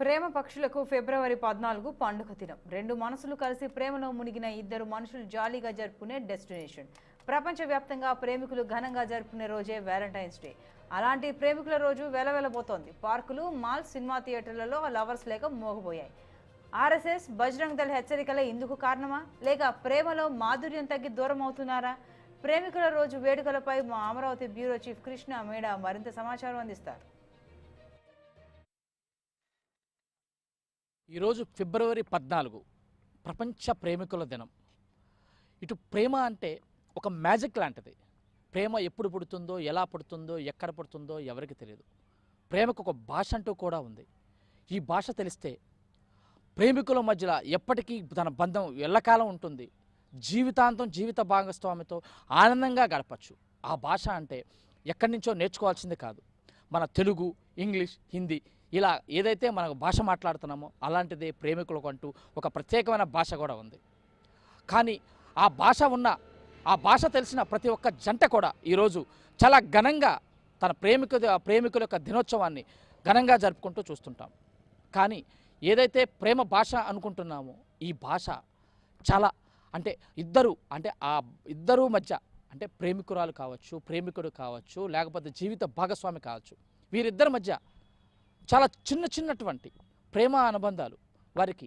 ప్రేమ పక్షులకు ఫిబ్రవరి పద్నాలుగు పండుగ దినం. రెండు మనసులు కలిసి ప్రేమలో మునిగిన ఇద్దరు మనుషులు జాలీగా జరుపుకునే డెస్టినేషన్. ప్రపంచవ్యాప్తంగా ప్రేమికులు ఘనంగా జరుపుకునే రోజే వ్యాలంటైన్స్ డే. అలాంటి ప్రేమికుల రోజు వెలవెలబోతోంది. పార్కులు మాల్ సినిమా థియేటర్లలో లవర్స్ లేక మోగబోయాయి. ఆర్ఎస్ఎస్ బజరంగ్ దళ హెచ్చరికలే ఇందుకు కారణమా? లేక ప్రేమలో మాధుర్యం తగ్గి దూరం అవుతున్నారా ప్రేమికుల రోజు వేడుకలపై మా అమరావతి బ్యూరో చీఫ్ కృష్ణ మేడా మరింత సమాచారం అందిస్తారు. ఈరోజు ఫిబ్రవరి పద్నాలుగు ప్రపంచ ప్రేమికుల దినం. ఇటు ప్రేమ అంటే ఒక మ్యాజిక్ లాంటిది. ప్రేమ ఎప్పుడు పుడుతుందో ఎలా పుడుతుందో ఎక్కడ పుడుతుందో ఎవరికి తెలియదు ప్రేమకు ఒక భాష అంటూ కూడా ఉంది. ఈ భాష తెలిస్తే ప్రేమికుల మధ్యలో ఎప్పటికీ తన బంధం ఎల్లకాలం ఉంటుంది. జీవితాంతం జీవిత భాగస్వామితో ఆనందంగా గడపచ్చు. ఆ భాష అంటే ఎక్కడి నుంచో నేర్చుకోవాల్సింది కాదు. మన తెలుగు ఇంగ్లీష్ హిందీ ఇలా ఏదైతే మన భాష మాట్లాడుతున్నామో అలాంటిదే ప్రేమికులకు అంటూ ఒక ప్రత్యేకమైన భాష కూడా ఉంది. కానీ ఆ భాష ఉన్న ఆ భాష తెలిసిన ప్రతి ఒక్క జంట కూడా ఈరోజు చాలా ఘనంగా తన ప్రేమికు ప్రేమికుల యొక్క దినోత్సవాన్ని ఘనంగా జరుపుకుంటూ చూస్తుంటాం. కానీ ఏదైతే ప్రేమ భాష అనుకుంటున్నామో ఈ భాష చాలా అంటే ఇద్దరు అంటే ఆ ఇద్దరు మధ్య అంటే ప్రేమికురాలు కావచ్చు ప్రేమికుడు కావచ్చు లేకపోతే జీవిత భాగస్వామి కావచ్చు వీరిద్దరి మధ్య చాలా చిన్న చిన్నటువంటి ప్రేమ అనుబంధాలు వారికి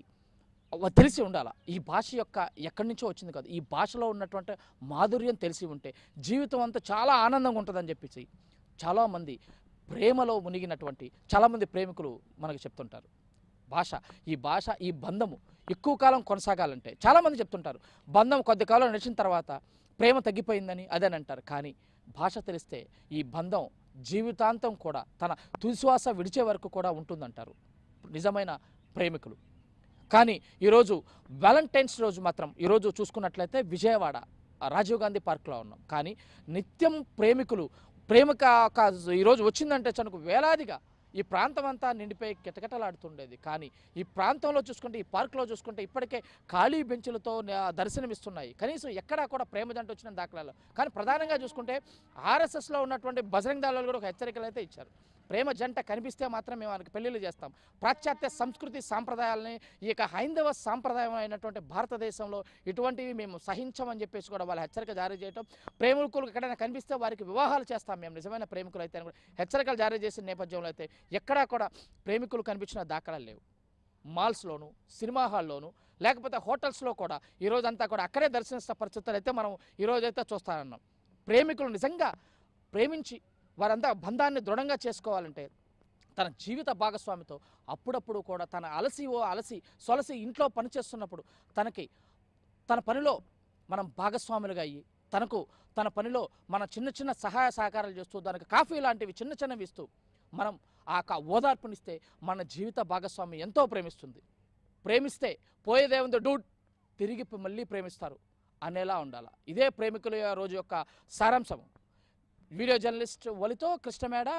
తెలిసి ఉండాల. ఈ భాష యొక్క ఎక్కడి నుంచో వచ్చింది కాదు. ఈ భాషలో ఉన్నటువంటి మాధుర్యం తెలిసి ఉంటే జీవితం అంతా చాలా ఆనందంగా ఉంటుందని చెప్పేసి చాలామంది ప్రేమలో మునిగినటువంటి చాలామంది ప్రేమికులు మనకు చెప్తుంటారు. భాష ఈ భాష ఈ బంధము ఎక్కువ కాలం కొనసాగాలంటే చాలామంది చెప్తుంటారు. బంధం కొద్ది కాలం నడిచిన తర్వాత ప్రేమ తగ్గిపోయిందని అదని అంటారు. కానీ భాష తెలిస్తే ఈ బంధం జీవితాంతం కూడా తన తుదిశ్వాస విడిచే వరకు కూడా ఉంటుందంటారు నిజమైన ప్రేమికులు. కానీ ఈరోజు వ్యాలంటైన్స్ రోజు మాత్రం ఈరోజు చూసుకున్నట్లయితే విజయవాడ రాజీవ్ గాంధీ పార్క్లో ఉన్నాం. కానీ నిత్యం ప్రేమికులు ప్రేమిక ఒక ఈరోజు వచ్చిందంటే చనుకు వేలాదిగా ఈ ప్రాంతం అంతా నిండిపోయి కిటకిటలాడుతుండేది. కానీ ఈ ప్రాంతంలో చూసుకుంటే ఈ పార్కులో చూసుకుంటే ఇప్పటికే ఖాళీ బెంచులతో దర్శనమిస్తున్నాయి. కనీసం ఎక్కడా కూడా ప్రేమ జంట వచ్చిన దాఖలాలు. కానీ ప్రధానంగా చూసుకుంటే ఆర్ఎస్ఎస్లో ఉన్నటువంటి బజరంగ్ దళాలు కూడా ఒక హెచ్చరికలు అయితే ఇచ్చారు. ప్రేమ జంట కనిపిస్తే మాత్రం మేము వాళ్ళకి పెళ్ళిళ్ళు చేస్తాం. పాశ్చాత్య సంస్కృతి సాంప్రదాయాలని ఈ యొక్క హైందవ సాంప్రదాయం అయినటువంటి భారతదేశంలో ఇటువంటివి మేము సహించమని చెప్పేసి కూడా వాళ్ళ హెచ్చరిక జారీ చేయటం. ప్రేమికులు ఎక్కడైనా కనిపిస్తే వారికి వివాహాలు చేస్తాం మేము. నిజమైన ప్రేమికులు అయితే కూడా హెచ్చరికలు జారీ చేసిన నేపథ్యంలో అయితే ఎక్కడా కూడా ప్రేమికులు కనిపించిన దాఖలాలు లేవు. మాల్స్లోను సినిమా హాల్లోను లేకపోతే హోటల్స్లో కూడా ఈరోజు అంతా కూడా అక్కడే దర్శనిస్తున్న పరిస్థితులు అయితే మనం ఈరోజైతే చూస్తానన్నాం. ప్రేమికులు నిజంగా ప్రేమించి వారంతా బంధాన్ని దృఢంగా చేసుకోవాలంటే తన జీవిత భాగస్వామితో అప్పుడప్పుడు కూడా తన అలసి ఓ అలసి సొలసి ఇంట్లో పనిచేస్తున్నప్పుడు తనకి తన పనిలో మనం భాగస్వాములుగా అయ్యి తనకు తన పనిలో మన చిన్న చిన్న సహాయ సహకారాలు చేస్తూ దానికి కాఫీ లాంటివి చిన్న చిన్నవి ఇస్తూ మనం ఆ ఓదార్పునిస్తే మన జీవిత భాగస్వామి ఎంతో ప్రేమిస్తుంది. ప్రేమిస్తే పోయేదేముందో డూడ్ తిరిగి మళ్ళీ ప్రేమిస్తారు అనేలా ఉండాలి. ఇదే ప్రేమికుల రోజు యొక్క సారాంశం వీడియో జర్నలిస్ట్ వలితో కృష్ణమేడ